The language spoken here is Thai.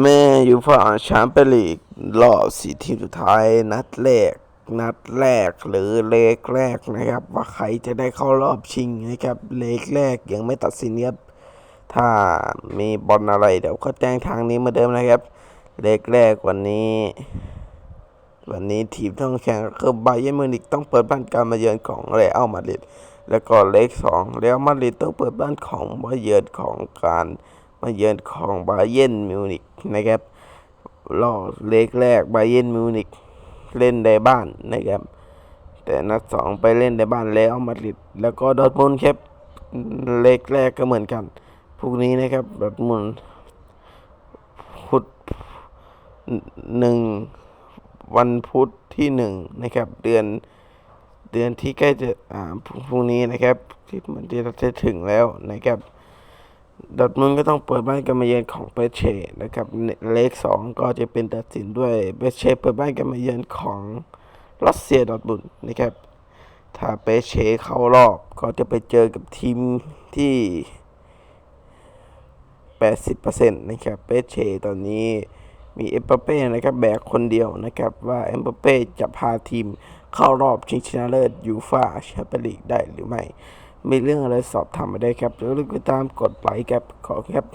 แม่อยู่ฝั่งแชมเปี้ยนลีกรอบสี่ทีมสุดท้ายนัดแรก นัดแรกหรือเลกแรกนะครับ ว่าใครจะได้เข้ารอบชิงนะครับ เลกแรกยังไม่ตัดสินครับถ้ามีบอลอะไรเดี๋ยวก็แจ้งทางนี้มาเดิมนะครับ เลกแรกวันนี้ วันนี้ทีมต้องแข่งคือไบเยร์นมิวนิกต้องเปิดบ้านการมาเยือนของเรอัลมาดริดแล้วก็เลกสองเรอัลมาดริดต้องเปิดบ้านของมาเยือนของการ มาเยือนของไบเยร์นมิวนิกนะครับรอบเลกแรกไบเยร์นมิวนิกเล่นในบ้านนะครับ แต่นัดสองไปเล่นในบ้านเรอัลมาดริดแล้วก็ดอทมุนครับเลกแรกก็เหมือนกันพรุ่งนี้นะครับดอทมุนพุธหนึ่งวันพุธที่หนึ่งนะครับ เดือนเดือนที่ใกล้จะอ่าพรุ่งพรุ่งนี้นะครับ ที่มันจะจะถึงแล้วนะครับ ดอทมุนก็ต้องเปิดบ้านกันมาเยือนของเปเช่นะครับเลขสองก็จะเป็นตัดสินด้วยเปเช่เปิดบ้านกันมาเยือนของรัสเซียดอทมุนนะครับ ถ้าเปเช่เข้ารอบก็จะไปเจอกับทีมที่ 80%นะครับเปเช่ตอนนี้มีเอ็มบัปเป้นะครับแบกคนเดียวนะครับ ว่าเอ็มบัปเป้จะพาทีมเข้ารอบชิงชนะเลิศยูฟ่าแชมเปี้ยนลีกได้หรือไม่ มีเรื่องอะไรสอบถามมาได้ครับแล้วติดตามกดไลค์ครับขอครับ